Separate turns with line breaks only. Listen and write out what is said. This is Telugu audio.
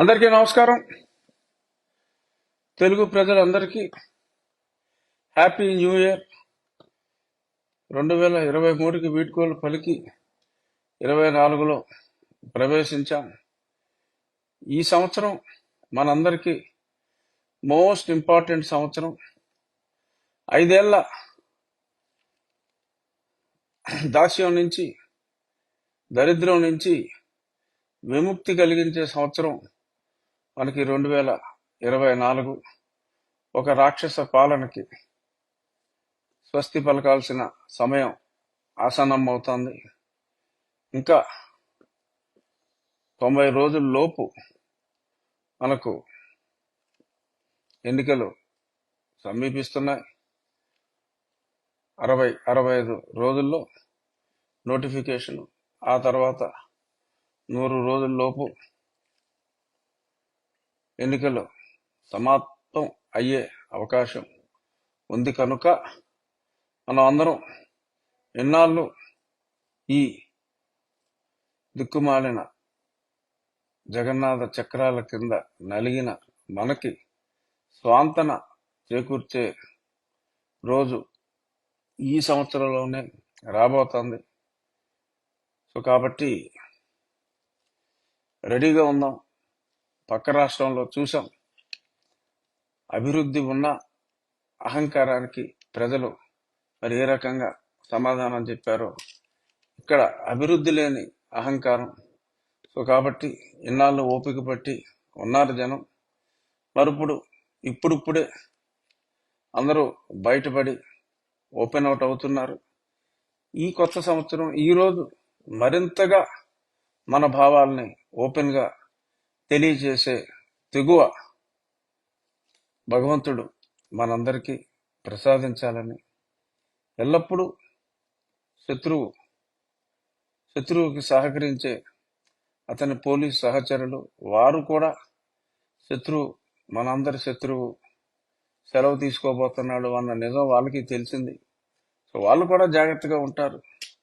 అందరికీ నమస్కారం. తెలుగు ప్రజలందరికీ హ్యాపీ న్యూ ఇయర్. రెండు వేల ఇరవై మూడుకి వీడ్కోలు పలికి ఇరవై నాలుగులో ప్రవేశించాం. ఈ సంవత్సరం మనందరికీ మోస్ట్ ఇంపార్టెంట్ సంవత్సరం. ఐదేళ్ళ దాస్యం నుంచి దరిద్రం నుంచి విముక్తి కలిగించే సంవత్సరం మనకి రెండు వేల ఇరవై నాలుగు ఒక రాక్షస పాలనకి స్వస్తి పలకాల్సిన సమయం ఆసన్నం అవుతుంది ఇంకా తొంభై రోజుల లోపు మనకు ఎన్నికలు సమీపిస్తున్నాయి. అరవై అరవై ఐదు రోజుల్లో నోటిఫికేషన్ ఆ తర్వాత నూరు రోజుల లోపు ఎన్నికలు సమాప్తం అయ్యే అవకాశం ఉంది కనుక మనం అందరం ఎన్నాళ్ళు ఈ దిక్కుమాలిన జగన్నాథ చక్రాల కింద నలిగిన మనకి స్వాంతన చేకూర్చే రోజు ఈ సంవత్సరంలోనే రాబోతోంది. సో కాబట్టి రెడీగా ఉందాం. పక్క రాష్ట్రంలో చూసాం. అభివృద్ధి ఉన్న అహంకారానికి ప్రజలు మరి ఏ రకంగా సమాధానం చెప్పారో ఇక్కడ అభివృద్ధి లేని అహంకారం. సో కాబట్టి ఇన్నాళ్ళు ఓపిక పట్టి ఉన్నారు జనం. మరిప్పుడు ఇప్పుడిప్పుడే అందరూ బయటపడి ఓపెన్ అవుట్ అవుతున్నారు. ఈ కొత్త సంవత్సరం ఈ రోజు మరింతగా మన భావాల్ని ఓపెన్గా తెలియజేసే తెగువ భగవంతుడు మనందరికీ ప్రసాదించాలని ఎల్లప్పుడూ శత్రువు శత్రువుకి సహకరించే అతని పోలీస్ సహచరులు వారు కూడా శత్రువు మనందరి శత్రువు సెలవు తీసుకోబోతున్నాడు అన్న నిజం వాళ్ళకి తెలిసింది. సో వాళ్ళు కూడా జాగ్రత్తగా ఉంటారు.